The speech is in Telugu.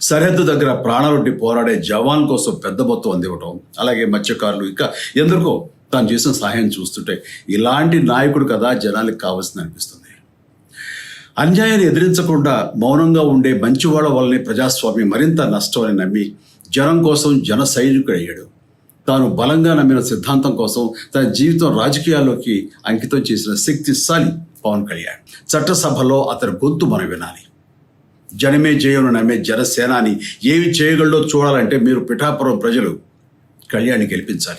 సరిహద్దు దగ్గర ప్రాణాలొడ్డి పోరాడే జవాన్ కోసం పెద్ద మొత్తం అందివ్వటం అలాగే మత్స్యకారులు ఇంకా ఎందరికో తాను చేసిన సహాయం చూస్తుంటే ఇలాంటి నాయకుడు కదా జనాలకు కావాల్సింది అనిపిస్తుంది. అన్యాయాన్ని ఎదిరించకుండా మౌనంగా ఉండే మంచివాళ్ళ వల్లనే ప్రజాస్వామ్యం మరింత నష్టం అని నమ్మి జనం కోసం జన సైనికుడు అయ్యాడు తాను బలంగా నమ్మిన సిద్ధాంతం కోసం తన జీవితం రాజకీయాల్లోకి అంకితం చేసిన శక్తిశాలి పవన్ కళ్యాణ్. చట్టసభలో అతని గొంతు మనం వినాలి. జనమే జయను నమ్మే జనసేనాని. ఏమి చేయగలడో చూడాలంటే మీరు పిఠాపురం ప్రజలు కళ్యాణ్ గెలిపించాలి.